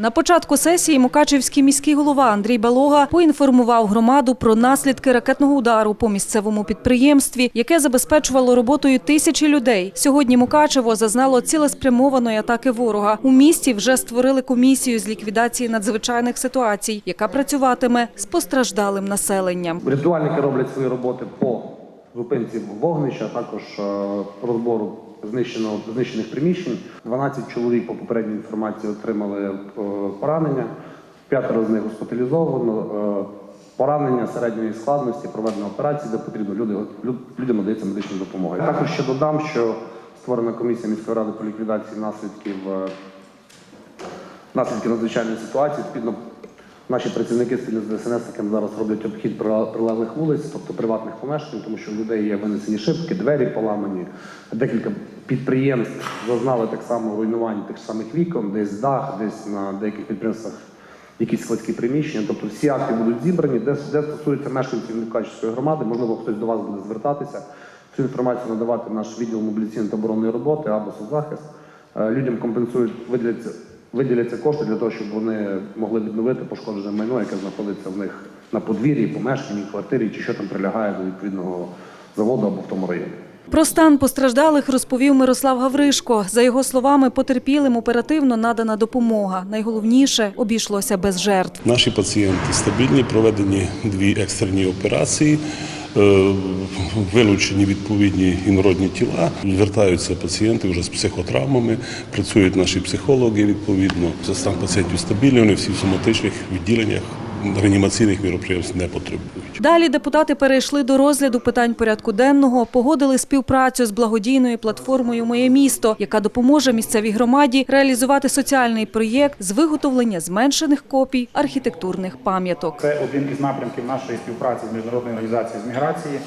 На початку сесії Мукачевський міський голова Андрій Балога поінформував громаду про наслідки ракетного удару по місцевому підприємстві, яке забезпечувало роботою тисячі людей. Сьогодні Мукачево зазнало цілеспрямованої атаки ворога. У місті вже створили комісію з ліквідації надзвичайних ситуацій, яка працюватиме з постраждалим населенням. Рятувальники роблять свої роботи по зупинці вогнища, а також е, розбору знищеного знищених приміщень. 12 чоловік по попередній інформації отримали е, поранення, п'ятеро з них госпіталізовано. е, Поранення середньої складності, проведення операції, де потрібно люди, люд- людям надається медична допомога. Я також ще додам, що створена комісія міської ради по ліквідації наслідків е, наслідки надзвичайної ситуації. Відповідно, наші працівники спільно з ДСНС зараз роблять обхід прилеглих вулиць, тобто приватних помешкань, тому що у людей є винесені шибки, двері поламані. Декілька підприємств зазнали так само руйнувань тих самих вікон, десь дах, десь на деяких підприємствах якісь складські приміщення. Тобто всі акти будуть зібрані, де, де стосується мешканців Мукачівської громади, можливо, хтось до вас буде звертатися. Цю інформацію надавати наш відділ мобілізаційної та оборонної роботи або соцзахист. Е, Людям компенсують, виділяться, виділяться кошти для того, щоб вони могли відновити пошкоджене майно, яке знаходиться в них на подвір'ї, помешканні, квартирі, чи що там прилягає до відповідного заводу або в тому районі. Про стан постраждалих розповів Мирослав Гавришко. За його словами, потерпілим оперативно надана допомога. Найголовніше обійшлося без жертв. Наші пацієнти стабільні, проведені дві екстрені операції, вилучені відповідні інородні тіла. Звертаються пацієнти вже з психотравмами, працюють наші психологи відповідно. Стан пацієнтів стабільний, вони всі в соматичних відділеннях реанімаційних міроприємств не потребують. Далі депутати перейшли до розгляду питань порядку денного, погодили співпрацю з благодійною платформою Моє місто, яка допоможе місцевій громаді реалізувати соціальний проєкт з виготовлення зменшених копій архітектурних пам'яток. Це один із напрямків нашої співпраці з міжнародною організацією з міграції.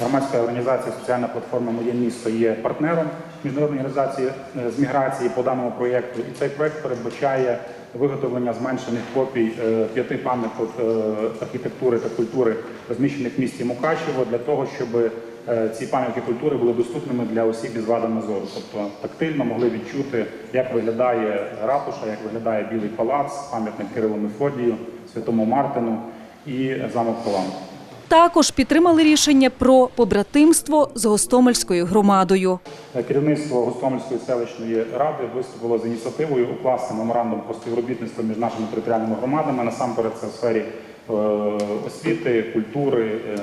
Громадська організація Соціальна платформа Моє місто є партнером міжнародної організації е, з міграції по даному проєкту. І цей проєкт передбачає виготовлення зменшених копій е, п'яти пам'яток е, архітектури та культури, розміщених в місті Мукачево, для того, щоб ці пам'ятки культури були доступними для осіб із вадами зору. Тобто тактильно могли відчути, як виглядає ратуша, як виглядає Білий палац, пам'ятник Кирилу Мефодію, Святому Мартину і замок Коланка. Також підтримали рішення про побратимство з Гостомельською громадою. Керівництво Гостомельської селищної ради виступило з ініціативою укласти меморандум про співробітництво між нашими територіальними громадами. Насамперед, це в сфері е, освіти, культури, е,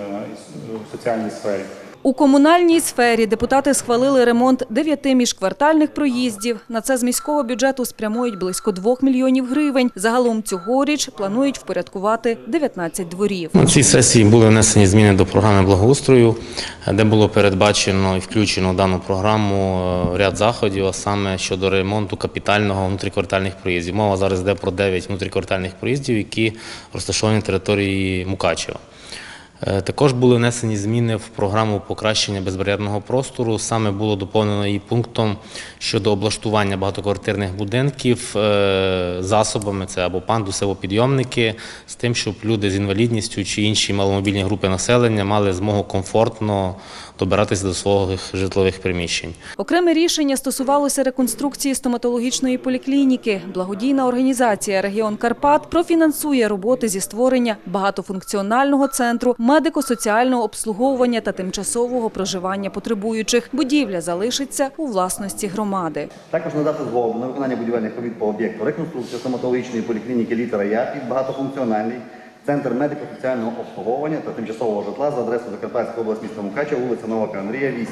в соціальній сфері. У комунальній сфері депутати схвалили ремонт дев'яти міжквартальних проїздів. На це з міського бюджету спрямують близько 2 мільйонів гривень. Загалом цьогоріч планують впорядкувати 19 дворів. На цій сесії були внесені зміни до програми благоустрою, де було передбачено і включено в дану програму е, ряд заходів, а саме щодо ремонту капітального внутріквартальних проїздів. Мова зараз йде про 9 внутріквартальних проїздів, які розташовані на території Мукачева. Е, Також були внесені зміни в програму покращення безбар'єрного простору. Саме було доповнено її пунктом щодо облаштування багатоквартирних будинків е, засобами, це або пандуси, або підйомники, з тим, щоб люди з інвалідністю чи інші маломобільні групи населення мали змогу комфортно добиратися до своїх житлових приміщень. Окреме рішення стосувалося реконструкції стоматологічної поліклініки. Благодійна організація Регіон Карпат профінансує роботи зі створення багатофункціонального центру медико-соціального обслуговування та тимчасового проживання потребуючих. Будівля залишиться у власності громади. Також надати згоду на виконання будівельних робіт по об'єкту реконструкція стоматологічної поліклініки літера Я під багатофункціональний центр медико-соціального обслуговування та тимчасового житла за адресою Закарпатська область міста Мукачево, вулиця Новака Андрія, 8.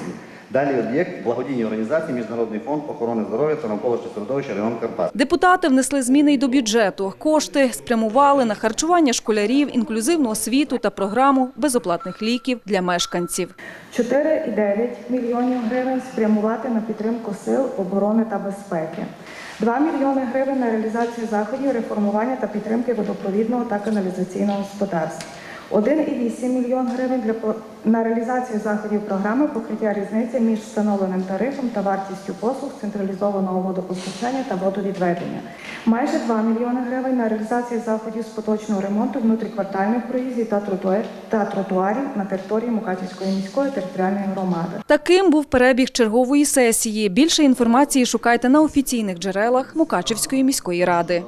Далі об'єкт благодійній організації Міжнародний фонд охорони здоров'я та навколишнього середовища район Карпат. Депутати внесли зміни й до бюджету. Кошти спрямували на харчування школярів, інклюзивну освіту та програму безоплатних ліків для мешканців. 4,9 мільйонів гривень спрямувати на підтримку сил оборони та безпеки. 2 мільйони гривень на реалізацію заходів реформування та підтримки водопровідного та каналізаційного господарства. 1,8 мільйон гривень для на реалізацію заходів програми покриття різниці між встановленим тарифом та вартістю послуг централізованого водопостачання та водовідведення. Майже 2 мільйони гривень на реалізацію заходів з поточного ремонту внутріквартальних проїздів та тротуар- та тротуарів на території Мукачівської міської територіальної громади. Таким був перебіг чергової сесії. Більше інформації шукайте на офіційних джерелах Мукачівської міської ради.